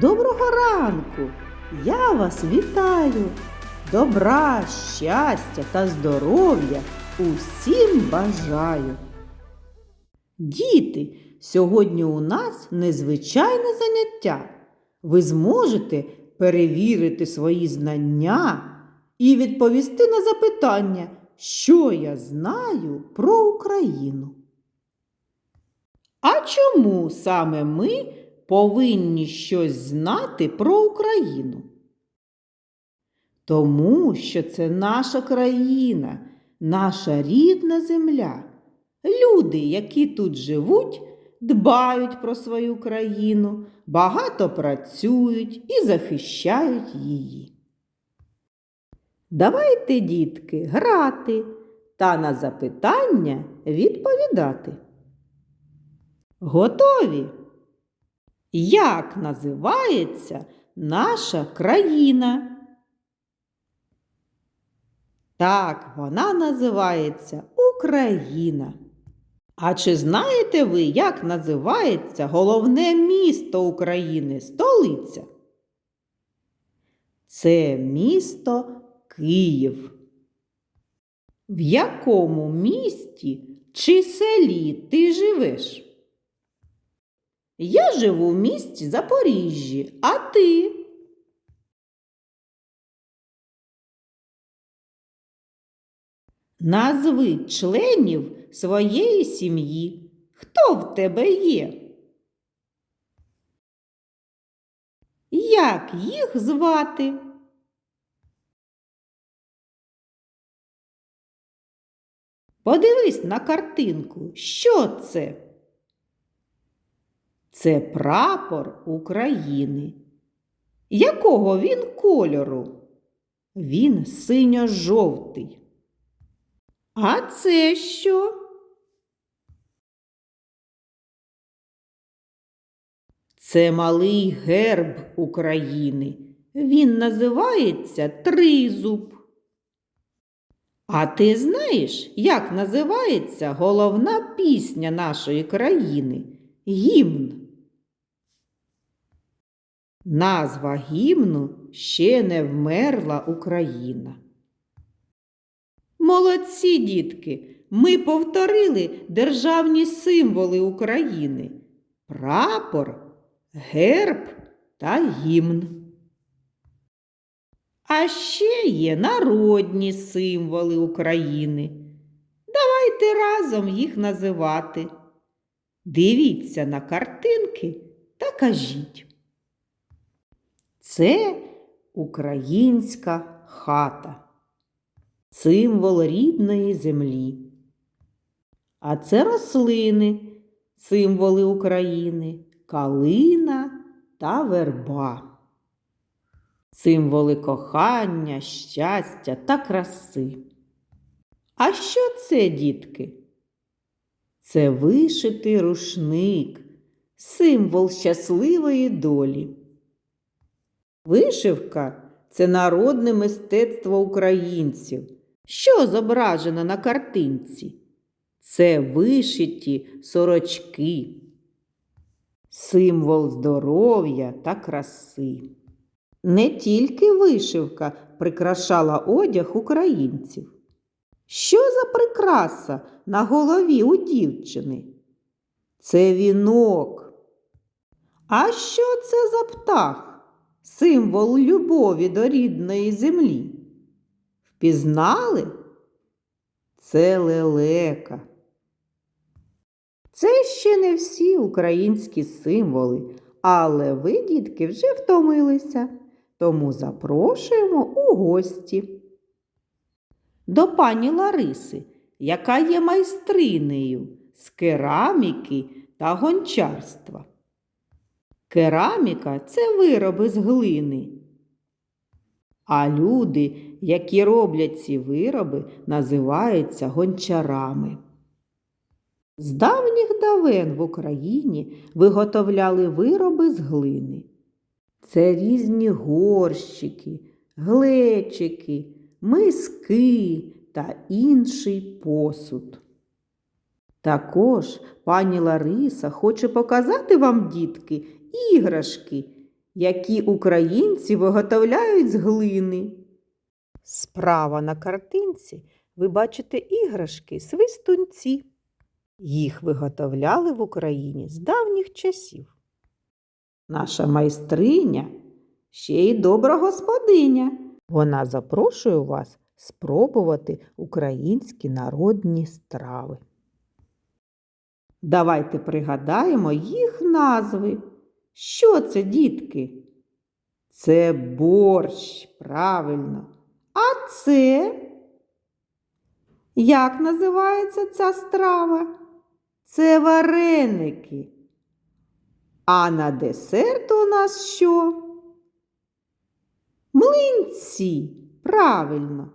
Доброго ранку! Я вас вітаю! Добра, щастя та здоров'я усім бажаю! Діти, сьогодні у нас незвичайне заняття. Ви зможете перевірити свої знання і відповісти на запитання, що я знаю про Україну. А чому саме ми повинні щось знати про Україну? Тому що це наша країна, наша рідна земля. Люди, які тут живуть, дбають про свою країну, багато працюють і захищають її. Давайте, дітки, грати та на запитання відповідати. Готові? Як називається наша країна? Так, вона називається Україна. А чи знаєте ви, як називається головне місто України, столиця? Це місто Київ. В якому місті чи селі ти живеш? Я живу в місті Запоріжжі, а ти? Назви членів своєї сім'ї. Хто в тебе є? Як їх звати? Подивись на картинку. Що це? Це прапор України. Якого він кольору? Він синьо-жовтий. А це що? Це малий герб України. Він називається Тризуб. А ти знаєш, як називається головна пісня нашої країни? Гімн. Назва гімну ще не вмерла Україна. Молодці, дітки! Ми повторили державні символи України прапор, герб та гімн. А ще є народні символи України. Давайте разом їх називати. Дивіться на картинки та кажіть. Це українська хата символ рідної землі. А це рослини, символи України, калина та верба. Символи кохання, щастя та краси. А що це, дітки? Це вишитий рушник, символ щасливої долі. Вишивка це народне мистецтво українців. Що зображено на картинці? Це вишиті сорочки, символ здоров'я та краси. Не тільки вишивка прикрашала одяг українців. Що за прикраса на голові у дівчини? Це вінок. А що це за птах? Символ любові до рідної землі? Впізнали? Це лелека. Це ще не всі українські символи, але ви, дітки, вже втомилися, тому запрошуємо у гості. До пані Лариси, яка є майстринею з кераміки та гончарства. Кераміка це вироби з глини. А люди, які роблять ці вироби, називаються гончарами. З давніх давен в Україні виготовляли вироби з глини. Це різні горщики, глечики, миски та інший посуд. Також пані Лариса хоче показати вам, дітки, іграшки, які українці виготовляють з глини. Справа на картинці ви бачите іграшки свистунці. Їх виготовляли в Україні з давніх часів. Наша майстриня ще й добра господиня. Вона запрошує вас спробувати українські народні страви. Давайте пригадаємо їх назви. Що це, дітки? Це борщ, правильно. А це? Як називається ця страва? Це вареники. А на десерт у нас що? Млинці, правильно.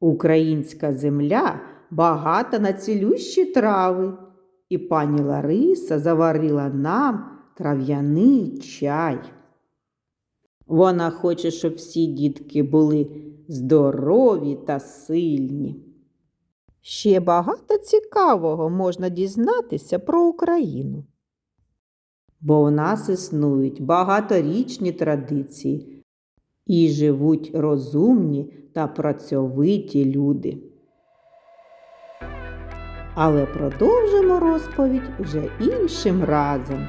Українська земля багата на цілющі трави, і пані Лариса заварила нам трав'яний чай. Вона хоче, щоб всі дітки були здорові та сильні. Ще багато цікавого можна дізнатися про Україну. Бо в нас існують багаторічні традиції і живуть розумні та працьовиті люди. Але продовжимо розповідь вже іншим разом.